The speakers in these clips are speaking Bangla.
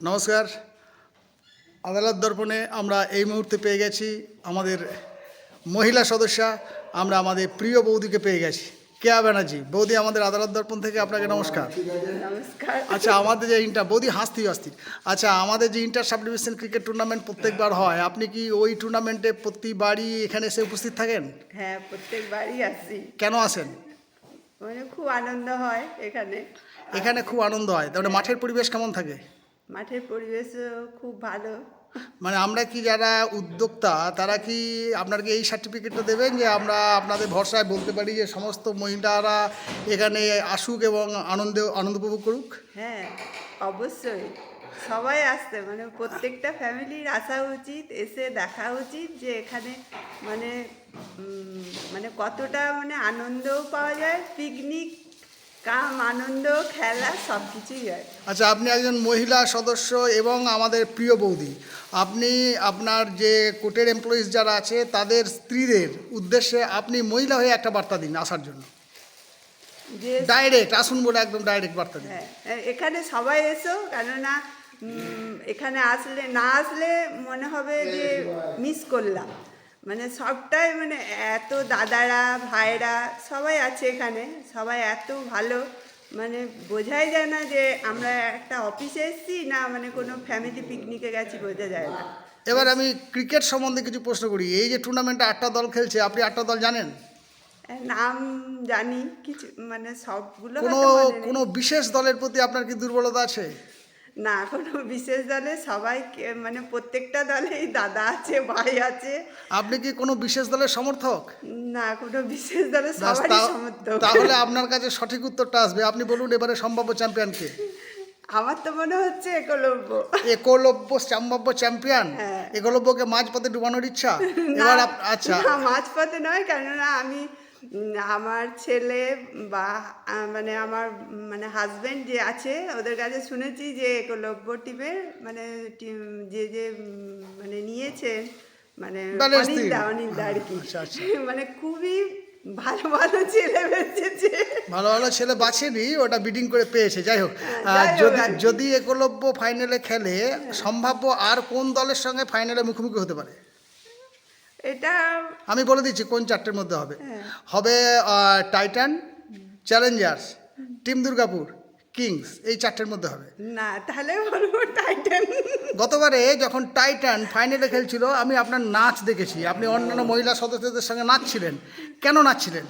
নমস্কার। আদালত দর্পণে আমরা এই মুহূর্তে পেয়ে গেছি আমাদের মহিলা সদস্যা আমরা আমাদের প্রিয় বৌদিকে পেয়ে গেছি। কেয়া ব্যানার্জি? বৌদি আমাদের আদালত দর্পণ থেকে আপনাকে নমস্কার। আচ্ছা আমাদের যে ইন্টার বৌদি হাসতি হাসতি। আচ্ছা আমাদের যে inter sub division cricket tournament প্রত্যেকবার হয় আপনি কি ওই টুর্নামেন্টে প্রতিবারই এখানে এসে উপস্থিত থাকেন? হ্যাঁ প্রত্যেকবারই আসি। কেন আসেন? মানে খুব আনন্দ হয় এখানে। এখানে খুব আনন্দ হয় তাহলে মাঠের পরিবেশ কেমন থাকে? মাঠের পরিবেশও খুব ভালো। মানে আমরা কি যারা উদ্যোক্তা তারা কি আপনাকে এই সার্টিফিকেটটা দেবেন যে আমরা আপনাদের ভরসায় বলতে পারি যে সমস্ত মহিলারা এখানে আসুক এবং আনন্দ আনন্দ উপভোগ করুক? হ্যাঁ অবশ্যই। সবাই আসতে মানে প্রত্যেকটা ফ্যামিলির আসা উচিত এসে দেখা উচিত যে এখানে মানে মানে কতটা মানে আনন্দও পাওয়া যায় পিকনিক কাম আনন্দ খেলা সব কিছুই হয়। আচ্ছা আপনি একজন মহিলা সদস্য এবং আমাদের প্রিয় বৌদি। আপনি আপনার যে কোর্টের এমপ্লয়িজ যারা আছে তাদের স্ত্রীদের উদ্দেশ্যে আপনি মহিলা হয়ে একটা বার্তা দিন আসার জন্য। যে ডাইরেক্ট আসুন বলে একদম ডাইরেক্ট বার্তা দিন। হ্যাঁ এখানে সবাই এসো কেননা উম, এখানে আসলে না আসলে মনে হবে যে মিস করলাম। মানে সবটাই মানে এত দাদারা ভাইরা সবাই আছে এখানে সবাই এত ভালো। মানে বোঝাই যায় না যে আমরা একটা অফিসে এসেছি না মানে কোনো ফ্যামিলি পিকনিকে গেছি বোঝা যায় না। এবার আমি ক্রিকেট সম্বন্ধে কিছু প্রশ্ন করি। এই যে টুর্নামেন্টে আটটা দল খেলছে আপনি আটটা দল জানেন? নাম জানি কিছু মানে সবগুলো কোনো। কোনো বিশেষ দলের প্রতি আপনার কি দুর্বলতা আছে? না কোনো বিশেষ দলে সবাই মানে প্রত্যেকটা দলেই দাদা আছে ভাই আছে। আপনি কি কোনো বিশেষ দলের সমর্থক? না কোনো বিশেষ দলে ব্যাস, সবারই সমর্থক। তাহলে আপনার কাছে সঠিক উত্তরটা আসবে। আপনি বলুন এবারে সম্ভাব্য চ্যাম্পিয়নকে আমার তো মনে হচ্ছে একলব্য। একলব্য সম্ভাব্য চ্যাম্পিয়ন। একলব্যকে মাঝ পথে ডুবানোর ইচ্ছা? এবার আচ্ছা। মাঝপথে নয় কেননা আমি আমার ছেলে বা মানে আমার মানে হাজবেন্ড যে আছে ওদের কাছে শুনেছি যে একলব্য টিমের মানে যে যে মানে নিয়েছে মানে অনিন্দা অনিন্দা আর কি। আচ্ছা, আচ্ছা। মানে খুবই ভালো ভালো ছেলে বেঁচেছে। ভালো ভালো ছেলে বাছেনি ওটা বিডিং করে পেয়েছে। যাই হোক হ্যাঁ, যদি আর যদি একলব্য ফাইনালে খেলে সম্ভাব্য আর কোন দলের সঙ্গে ফাইনালে মুখোমুখি হতে পারে? এটা আমি বলে দিচ্ছি কোন চারটের মধ্যে হবে। হ্যাঁ। হবে Titan Challengers team Durgapur Kings এই চারটের মধ্যে হবে। না তাহলে বলব টাইটান গতবারে যখন টাইটান ফাইনালে খেলছিল আমি আপনার নাচ দেখেছি। আপনি অন্যান্য মহিলা সদস্যদের সঙ্গে নাচছিলেন। কেন নাচছিলেন?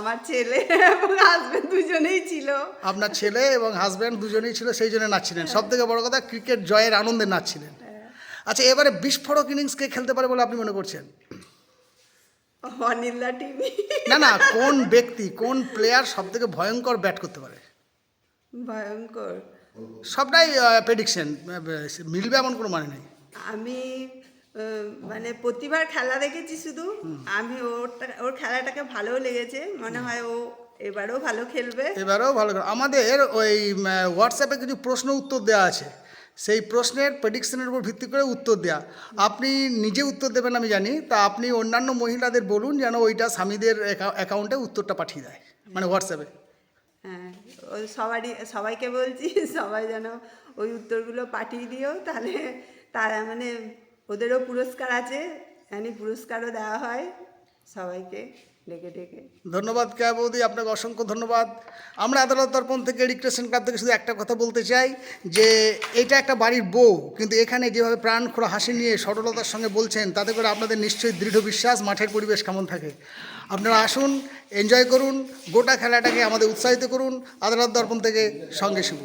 আমার ছেলে এবং হাজবেন্ড দুজনেই ছিল। আপনার ছেলে এবং হাজব্যান্ড দুজনেই ছিল সেই জন্য নাচছিলেন। সব থেকে বড় কথা ক্রিকেট জয়ের আনন্দে নাচছিলেন। আচ্ছা এবারে বিস্ফোরক ইনিংস কে খেলতে পারে বলে আপনি মনে করছেন? অনিল্লা টিভি। না না কোন ব্যক্তি কোন প্লেয়ার সব থেকে ভয়ঙ্কর ব্যাট করতে পারে? ভয়ঙ্কর। সবটাই প্রেডিকশন মিলবে এমন কোনো মানে নেই? আমি মানে প্রতিবার খেলা দেখেছি শুধু। আমি ওরটা ওর খেলাটাকে ভালো লেগেছে। মনে হয় ও এবারেও ভালো খেলবে। এবারেও ভালো আমাদের ওই হোয়াটসঅ্যাপে কিছু প্রশ্ন উত্তর দেওয়া আছে। সেই প্রশ্নের প্রেডিকশনের উপর ভিত্তি করে উত্তর দেওয়া আপনি নিজে উত্তর দেবেন আমি জানি, তা আপনি অন্যান্য মহিলাদের বলুন যেন ওইটা স্বামীদের অ্যাকাউন্টে উত্তরটা পাঠিয়ে দেয় মানে হোয়াটসঅ্যাপে হ্যাঁ সবারই, সবাইকে বলছি, সবাই যেন ওই উত্তরগুলো পাঠিয়ে দিও, তাহলে তারা মানে ওদেরও পুরস্কার আছে জানি পুরস্কারও দেওয়া হয়। সবাইকে ডেকে ডেকে। ধন্যবাদ কেয়া বৌদি, আপনাকে অসংখ্য ধন্যবাদ। আমরা আদালত দর্পণ থেকে রিক্রেশন ক্লাব থেকে শুধু একটা কথা বলতে চাই, যে এটা একটা বাড়ির বউ, কিন্তু এখানে যেভাবে প্রাণ খোলা হাসি নিয়ে সরলতার সঙ্গে বলছেন, তাতে করে আপনাদের নিশ্চয়ই দৃঢ় বিশ্বাস, মাঠের পরিবেশ কেমন থাকে। আপনারা আসুন এনজয় করুন, গোটা খেলাটাকে আমাদের উৎসাহিত করুন, আদালত দর্পণ থেকে সঙ্গে শুরু